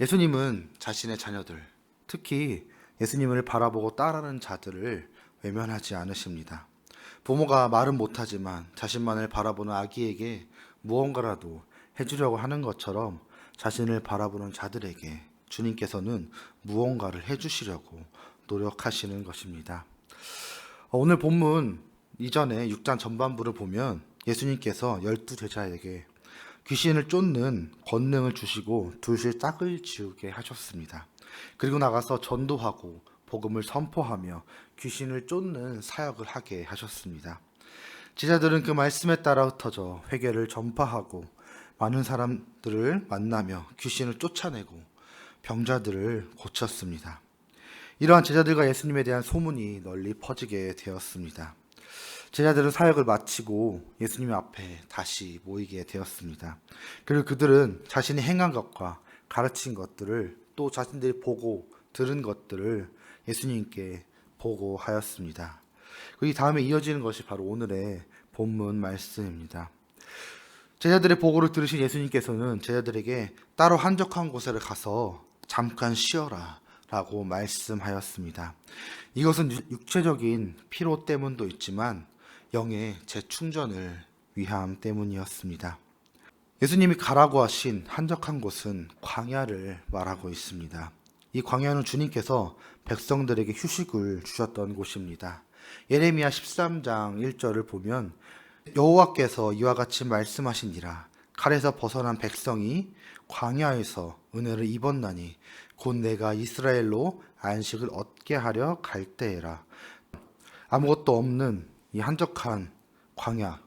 예수님은 자신의 자녀들, 특히 예수님을 바라보고 따르는 자들을 외면하지 않으십니다. 부모가 말은 못하지만 자신만을 바라보는 아기에게 무언가라도 해주려고 하는 것처럼 자신을 바라보는 자들에게 주님께서는 무언가를 해주시려고 노력하시는 것입니다. 어, 오늘 본문 이전에 6장 전반부를 보면 예수님께서 열두 제자에게 귀신을 쫓는 권능을 주시고 둘씩 짝을 지우게 하셨습니다. 그리고 나가서 전도하고 복음을 선포하며 귀신을 쫓는 사역을 하게 하셨습니다. 제자들은 그 말씀에 따라 흩어져 회개를 전파하고 많은 사람들을 만나며 귀신을 쫓아내고 병자들을 고쳤습니다. 이러한 제자들과 예수님에 대한 소문이 널리 퍼지게 되었습니다. 제자들은 사역을 마치고 예수님 앞에 다시 모이게 되었습니다. 그리고 그들은 자신이 행한 것과 가르친 것들을 또 자신들이 보고 들은 것들을 예수님께 보고하였습니다. 이 다음에 이어지는 것이 바로 오늘의 본문 말씀입니다. 제자들의 보고를 들으신 예수님께서는 제자들에게 따로 한적한 곳에 가서 잠깐 쉬어라 라고 말씀하였습니다. 이것은 육체적인 피로 때문도 있지만 영의 재충전을 위함 때문이었습니다. 예수님이 가라고 하신 한적한 곳은 광야를 말하고 있습니다. 이 광야는 주님께서 백성들에게 휴식을 주셨던 곳입니다. 예레미야 13장 1절을 보면 여호와께서 이와 같이 말씀하시니라 칼에서 벗어난 백성이 광야에서 은혜를 입었나니 곧 내가 이스라엘로 안식을 얻게 하려 갈 때에라 아무것도 없는 이 한적한 광야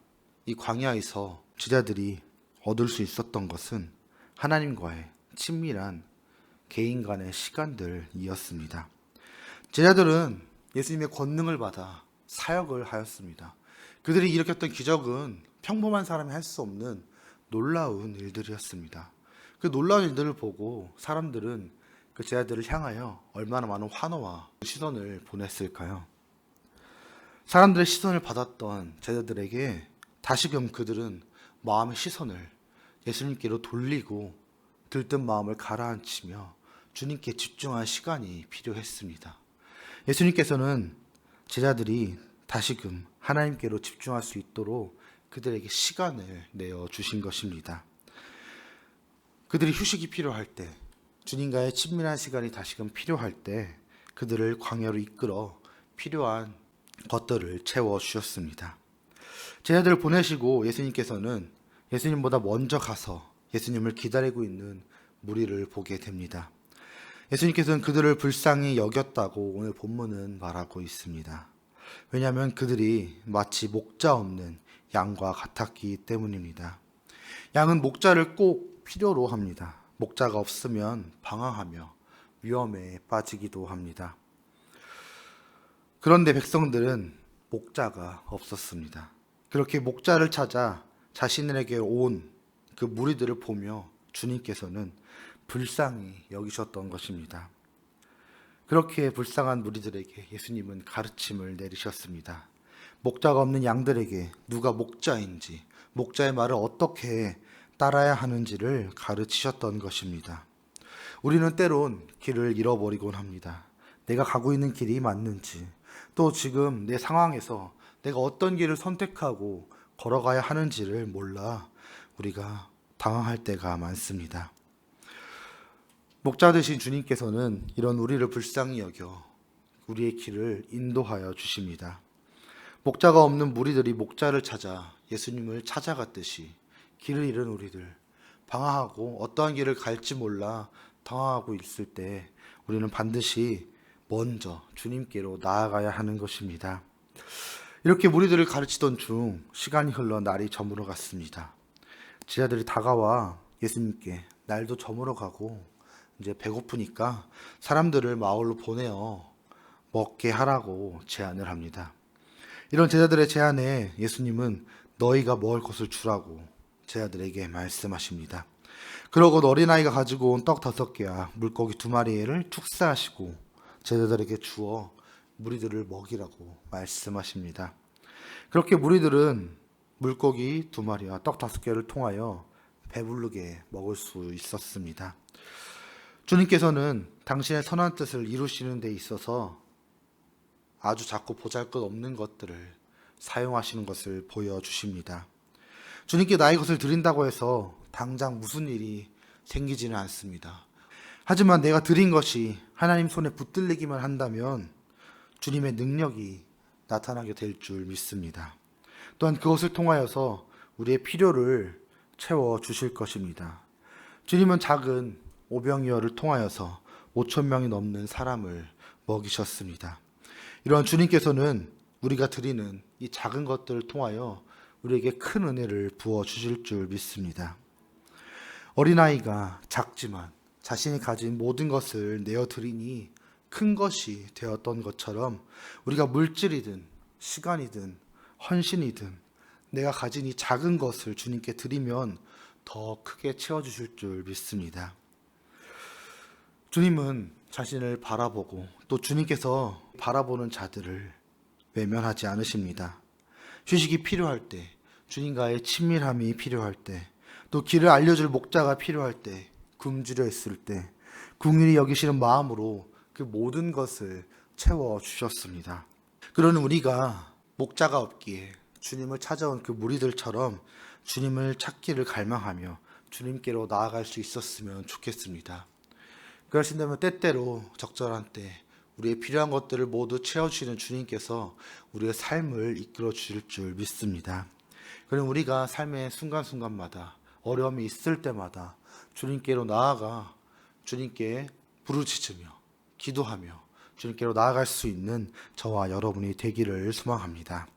이 광야에서 제자들이 얻을 수 있었던 것은 하나님과의 친밀한 개인 간의 시간들이었습니다. 제자들은 예수님의 권능을 받아 사역을 하였습니다. 그들이 일으켰던 기적은 평범한 사람이 할 수 없는 놀라운 일들이었습니다. 그 놀라운 일들을 보고 사람들은 그 제자들을 향하여 얼마나 많은 환호와 시선을 보냈을까요? 사람들의 시선을 받았던 제자들에게 다시금 그들은 마음의 시선을 예수님께로 돌리고 들뜬 마음을 가라앉히며 주님께 집중할 시간이 필요했습니다. 예수님께서는 제자들이 다시금 하나님께로 집중할 수 있도록 그들에게 시간을 내어 주신 것입니다. 그들이 휴식이 필요할 때, 주님과의 친밀한 시간이 다시금 필요할 때, 그들을 광야로 이끌어 필요한 것들을 채워 주셨습니다. 제자들을 보내시고 예수님께서는 예수님보다 먼저 가서 예수님을 기다리고 있는 무리를 보게 됩니다. 예수님께서는 그들을 불쌍히 여겼다고 오늘 본문은 말하고 있습니다. 왜냐하면 그들이 마치 목자 없는 양과 같았기 때문입니다. 양은 목자를 꼭 필요로 합니다. 목자가 없으면 방황하며 위험에 빠지기도 합니다. 그런데 백성들은 목자가 없었습니다. 그렇게 목자를 찾아 자신에게 온 그 무리들을 보며 주님께서는 불쌍히 여기셨던 것입니다. 그렇게 불쌍한 무리들에게 예수님은 가르침을 내리셨습니다. 목자가 없는 양들에게 누가 목자인지, 목자의 말을 어떻게 따라야 하는지를 가르치셨던 것입니다. 우리는 때론 길을 잃어버리곤 합니다. 내가 가고 있는 길이 맞는지, 또 지금 내 상황에서 내가 어떤 길을 선택하고 걸어가야 하는지를 몰라 우리가 당황할 때가 많습니다. 목자 되신 주님께서는 이런 우리를 불쌍히 여겨 우리의 길을 인도하여 주십니다. 목자가 없는 무리들이 목자를 찾아 예수님을 찾아갔듯이 길을 잃은 우리들, 방황하고 어떠한 길을 갈지 몰라 당황하고 있을 때 우리는 반드시 먼저 주님께로 나아가야 하는 것입니다. 이렇게 무리들을 가르치던 중 시간이 흘러 날이 저물어 갔습니다. 제자들이 다가와 예수님께 날도 저물어 가고 이제 배고프니까 사람들을 마을로 보내어 먹게 하라고 제안을 합니다. 이런 제자들의 제안에 예수님은 너희가 먹을 것을 주라고 제자들에게 말씀하십니다. 그러고 어린아이가 가지고 온 떡 다섯 개와 물고기 두 마리를 축사하시고 제자들에게 주어 무리들을 먹이라고 말씀하십니다. 그렇게 무리들은 물고기 두 마리와 떡 다섯 개를 통하여 배부르게 먹을 수 있었습니다. 주님께서는 당신의 선한 뜻을 이루시는 데 있어서 아주 작고 보잘것 없는 것들을 사용하시는 것을 보여주십니다. 주님께 나의 것을 드린다고 해서 당장 무슨 일이 생기지는 않습니다. 하지만 내가 드린 것이 하나님 손에 붙들리기만 한다면 주님의 능력이 나타나게 될 줄 믿습니다. 또한 그것을 통하여서 우리의 필요를 채워 주실 것입니다. 주님은 작은 오병이어를 통하여서 5천 명이 넘는 사람을 먹이셨습니다. 이러한 주님께서는 우리가 드리는 이 작은 것들을 통하여 우리에게 큰 은혜를 부어 주실 줄 믿습니다. 어린아이가 작지만 자신이 가진 모든 것을 내어 드리니 큰 것이 되었던 것처럼 우리가 물질이든 시간이든 헌신이든 내가 가진 이 작은 것을 주님께 드리면 더 크게 채워주실 줄 믿습니다. 주님은 자신을 바라보고 또 주님께서 바라보는 자들을 외면하지 않으십니다. 휴식이 필요할 때, 주님과의 친밀함이 필요할 때, 또 길을 알려줄 목자가 필요할 때, 굶주려 있을 때, 궁일이 여기시는 마음으로 그 모든 것을 채워 주셨습니다. 그러는 우리가 목자가 없기에 주님을 찾아온 그 무리들처럼 주님을 찾기를 갈망하며 주님께로 나아갈 수 있었으면 좋겠습니다. 그러신다면 때때로 적절한 때 우리의 필요한 것들을 모두 채워주시는 주님께서 우리의 삶을 이끌어 주실 줄 믿습니다. 그럼 우리가 삶의 순간순간마다 어려움이 있을 때마다 주님께로 나아가 주님께 부르짖으며 기도하며 주님께로 나아갈 수 있는 저와 여러분이 되기를 소망합니다.